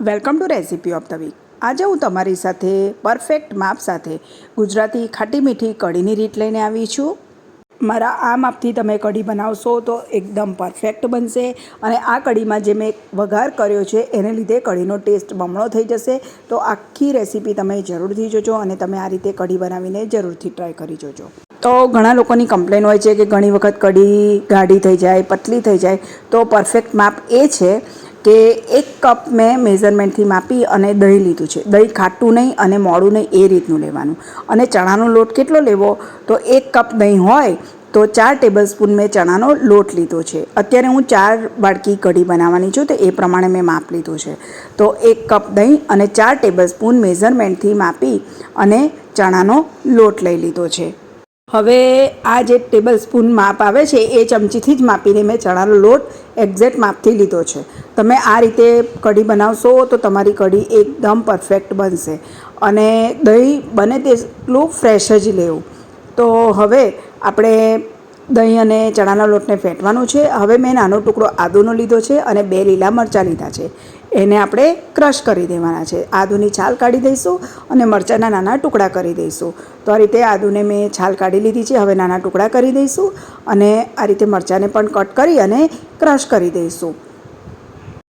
Welcome to recipe of the week. આજે હું તમારી સાથે પરફેક્ટ માપ સાથે ગુજરાતી ખાટી મીઠી કઢીની રીત લઈને આવી છું. મારા આ માપથી તમે કઢી બનાવશો તો એકદમ પરફેક્ટ બનશે અને આ કઢીમાં જે મેં વઘાર કર્યો છે એને લીધે કઢીનો ટેસ્ટ બમણો થઈ જશે. તો આખી રેસીપી તમે જરૂરથી જોજો અને તમે આ રીતે કઢી બનાવીને જરૂરથી ટ્રાય કરી જોજો. તો ઘણા લોકોની કમ્પ્લેન હોય છે કે ઘણી વખત કઢી ગાઢી થઈ જાય, પતલી થઈ જાય. તો પરફેક્ટ માપ એ છે કે એક કપ મેં મેઝરમેન્ટથી માપી અને દહીં લીધું છે. દહીં ખાટું નહીં અને મોડું નહીં, એ રીતનું લેવાનું. અને ચણાનો લોટ કેટલો લેવો? તો એક કપ દહીં હોય તો ચાર ટેબલ સ્પૂન મેં ચણાનો લોટ લીધો છે. અત્યારે હું ચાર બાળકી કઢી બનાવવાની છું, તો એ પ્રમાણે મેં માપ લીધું છે. તો એક કપ દહીં અને ચાર ટેબલ સ્પૂન મેઝરમેન્ટથી માપી અને ચણાનો લોટ લઈ લીધો છે. હવે આ જે ટેબલ સ્પૂન માપ આવે છે, એ ચમચીથી જ માપીને મેં ચણાનો લોટ એક્ઝેક્ટ માપથી લીધો છે. તમે આ રીતે કઢી બનાવશો તો તમારી કઢી એકદમ પરફેક્ટ બનશે. અને દહીં બને તેટલું ફ્રેશ જ લેવું. તો હવે આપણે દહીં અને ચણાના લોટને ફેંટવાનું છે. હવે મેં નાનો ટુકડો આદુનો લીધો છે અને બે લીલા મરચાં લીધા છે. એને આપણે ક્રશ કરી દેવાના છે. આદુની છાલ કાઢી દઈશું અને મરચાંના નાના ટુકડા કરી દઈશું. તો આ રીતે આદુને મેં છાલ કાઢી લીધી છે. હવે નાના ટુકડા કરી દઈશું અને આ રીતે મરચાંને પણ કટ કરી અને ક્રશ કરી દઈશું.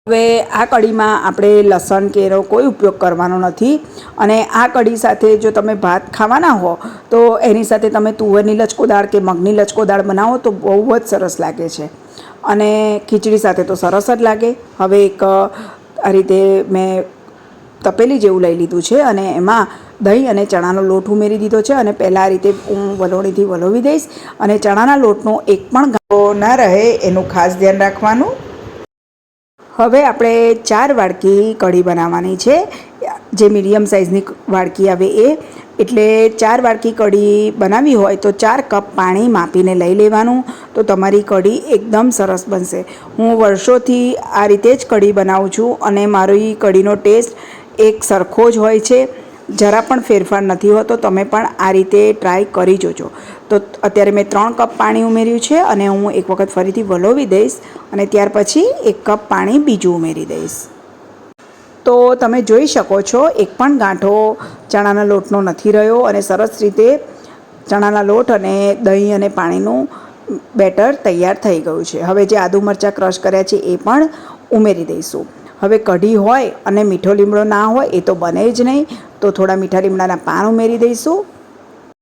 હવે આ કઢીમાં આપણે લસણ કેરો કોઈ ઉપયોગ કરવાનો નથી અને આ કઢી સાથે જો તમે ભાત ખાવાના હો, તો એની સાથે તમે તુવેરની લચકો દાળ કે મગની લચકો દાળ બનાવો તો બહુ જ સરસ લાગે છે. અને ખીચડી સાથે તો સરસ જ લાગે. હવે એક આ રીતે મેં તપેલી જેવું લઈ લીધું છે અને એમાં દહીં અને ચણાનો લોટ ઉમેરી દીધો છે અને પહેલાં આ રીતે હું વલોણીથી વલોવી દઈશ અને ચણાના લોટનો એક પણ ગાળો ના રહે એનું ખાસ ધ્યાન રાખવાનું. હવે આપણે ચાર વાડકી કઢી બનાવવાની છે, જે મીડિયમ સાઇઝની વાડકી આવે એ. એટલે ચાર વાડકી કઢી બનાવી હોય તો ચાર કપ પાણી માપીને લઈ લેવાનું. તો તમારી કઢી એકદમ સરસ બનશે. હું વર્ષોથી આ રીતે જ કઢી બનાવું છું અને મારી કઢીનો ટેસ્ટ એક સરખો જ હોય છે. જરા પણ ફેરફાર નથી હોતો, તમે પણ આ રીતે ટ્રાય કરી જોજો. તો અત્યારે મેં ત્રણ કપ પાણી ઉમેર્યું છે અને હું એક વખત ફરીથી વલોવી દઈશ અને ત્યાર પછી એક કપ પાણી બીજું ઉમેરી દઈશ. તો તમે જોઈ શકો છો, એક પણ ગાંઠો ચણાના લોટનો નથી રહ્યો અને સરસ રીતે ચણાના લોટ અને દહીં અને પાણીનું બેટર તૈયાર થઈ ગયું છે. હવે જે આદુ મરચાં ક્રશ કર્યા છે એ પણ ઉમેરી દઈશું. હવે કઢી હોય અને મીઠો લીમડો ના હોય એ તો બને જ નહીં, તો થોડા મીઠા લીમડાના પાન ઉમેરી દઈશું.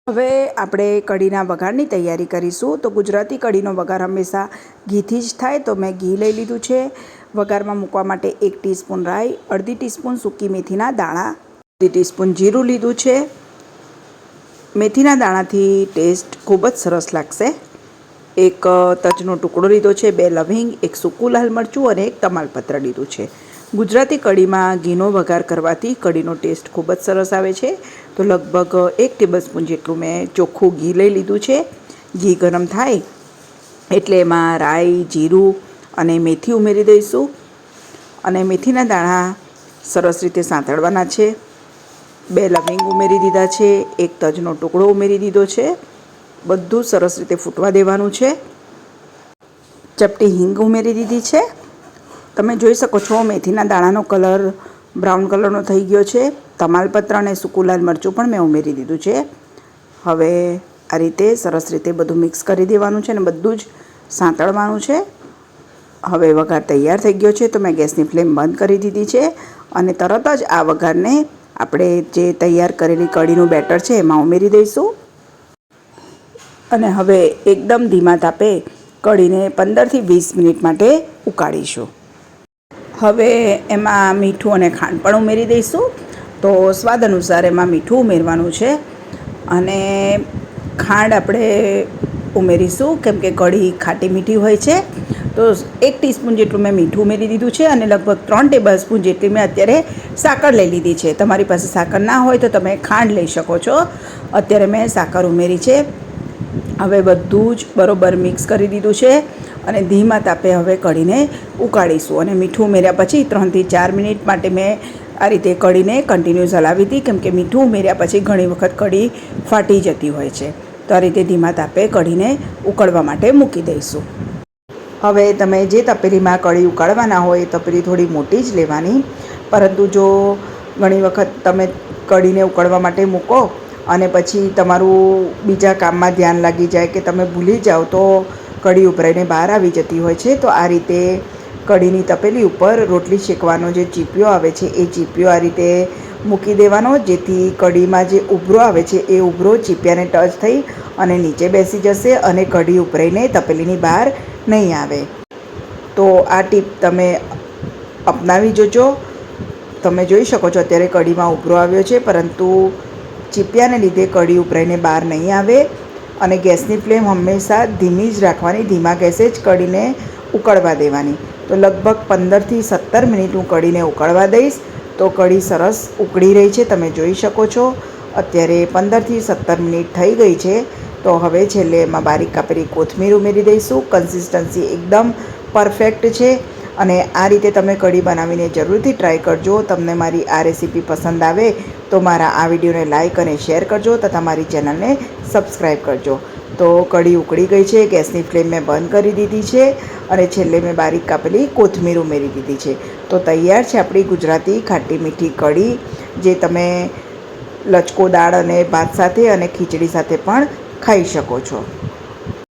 હવે આપણે કઢીના વઘારની તૈયારી કરીશું. તો ગુજરાતી કઢીનો વઘાર હંમેશા ઘીથી જ થાય, તો મેં ઘી લઈ લીધું છે. વઘારમાં મૂકવા માટે એક ટીસ્પૂન રાઈ, અડધી ટીસ્પૂન સૂકી મેથીના દાણા ટીસ્પૂન જીરું લીધું છે. મેથીના દાણાથી ટેસ્ટ ખૂબ જ સરસ લાગશે. એક તજનો ટુકડો લીધો છે, બે લવિંગ, એક સૂકું લાલ મરચું અને એક તમાલપત્ર લીધું છે. ગુજરાતી કઢીમાં ઘીનો વઘાર કરવાથી કઢીનો ટેસ્ટ ખૂબ જ સરસ આવે છે. તો લગભગ એક ટેબલસ્પૂન જેટલું મેં ચોખ્ખું ઘી લઈ લીધું છે. ઘી ગરમ થાય એટલે એમાં રાઈ, જીરું અને મેથી ઉમેરી દઈશું. અને મેથીના દાણા સરસ રીતે સાંતળવાના છે. બે લવિંગ ઉમેરી દીધા છે, એક તજનો ટુકડો ઉમેરી દીધો છે. બધું સરસ રીતે ફૂટવા દેવાનું છે. ચપટી હિંગ ઉમેરી દીધી છે. તમે જોઈ શકો છો, મેથીના દાણાનો કલર બ્રાઉન કલરનો થઈ ગયો છે. તમાલપત્ર અને સૂકું લાલ મરચું પણ મેં ઉમેરી દીધું છે. હવે આ રીતે સરસ રીતે બધું મિક્સ કરી દેવાનું છે અને બધું જ સાંતળવાનું છે. હવે વઘાર તૈયાર થઈ ગયો છે, તો મેં ગેસની ફ્લેમ બંધ કરી દીધી છે અને તરત જ આ વઘારને આપણે જે તૈયાર કરેલી કઢીનું બેટર છે, એમાં ઉમેરી દઈશું. અને હવે એકદમ ધીમા તાપે કઢીને પંદરથી વીસ મિનિટ માટે ઉકાળીશું. હવે એમાં મીઠું અને ખાંડ પણ ઉમેરી દઈશું. તો સ્વાદ અનુસાર એમાં મીઠું ઉમેરવાનું છે. અને ખાંડ આપણે ઉમેરીશું, કેમ કે કઢી ખાટી મીઠી હોય છે. તો એક ટીસ્પૂન જેટલું મેં મીઠું ઉમેરી દીધું છે અને લગભગ ત્રણ ટેબલ સ્પૂન જેટલી મેં અત્યારે સાકર લઈ લીધી છે. તમારી પાસે સાકર ના હોય તો તમે ખાંડ લઈ શકો છો. અત્યારે મેં સાકર ઉમેરી છે. હવે બધું જ બરોબર મિક્સ કરી દીધું છે અને ધીમા તાપે હવે કઢીને ઉકાળીશું અને મીઠું ઉમેર્યા પછી ત્રણથી ચાર મિનિટ માટે મેં આ રીતે કઢીને કન્ટિન્યુઅસ હલાવી હતી કેમ કે મીઠું ઉમેર્યા પછી ઘણી વખત કઢી ફાટી જતી હોય છે. તો આ રીતે ધીમા તાપે કઢીને ઉકળવા માટે મૂકી દઈશું. હવે તમે જે તપેલીમાં કઢી ઉકાળવાના હોય તપેલી થોડી મોટી જ લેવાની. પરંતુ જો ઘણી વખત તમે કઢીને ઉકળવા માટે મૂકો અને પછી તમારું બીજા કામમાં ધ્યાન લાગી જાય કે તમે ભૂલી જાઓ તો કઢી ઉભરાઈને બહાર આવી જતી હોય છે, તો આ રીતે કઢીની તપેલી ઉપર રોટલી શેકવાનો જે ચીપિયો આવે છે, એ ચીપિયો આ રીતે મૂકી દેવાનો. જેથી કઢીમાં જે ઉભરો આવે છે, એ ઉભરો ચીપિયાને ટચ થઈ અને નીચે બેસી જશે અને કઢી ઉભરાઈને તપેલીની બહાર નહીં આવે. તો આ ટીપ તમે અપનાવી જોજો. તમે જોઈ શકો છો અત્યારે કઢીમાં ઉભરો આવ્યો છે, પરંતુ ચીપિયાને લીધે કઢી ઉભરાઈને બહાર નહીં આવે અને ગેસની ફ્લેમ હંમેશા ધીમી જ રાખવાની, ધીમા ગેસે જ કઢીને ઉકળવા દેવાની. તો લગભગ પંદરથી સત્તર મિનિટ હું કઢીને ઉકળવા દઈશ. તો કઢી સરસ ઉકળી રહી છે, તમે જોઈ શકો છો. અત્યારે પંદરથી સત્તર મિનિટ થઈ ગઈ છે, તો હવે છેલ્લે એમાં બારીક કાપેલી કોથમીર ઉમેરી દઈશું. કન્સિસ્ટન્સી એકદમ પરફેક્ટ છે અને આ રીતે તમે કઢી બનાવીને જરૂરથી ટ્રાય કરજો. તમને મારી આ રેસીપી પસંદ આવે તો મારા આ વિડીયોને લાઇક અને શેર કરજો તથા મારી ચેનલને સબસ્ક્રાઈબ કરજો. તો કઢી ઉકળી ગઈ છે, ગેસની ફ્લેમ મેં બંધ કરી દીધી છે. અને છેલ્લે મેં બારીક કાપેલી કોથમીર ઉમેરી દીધી છે. તો તૈયાર છે આપણી ગુજરાતી ખાટી મીઠી કઢી, જે તમે લચકો દાળ અને ભાત સાથે અને ખીચડી સાથે પણ ખાઈ શકો છો.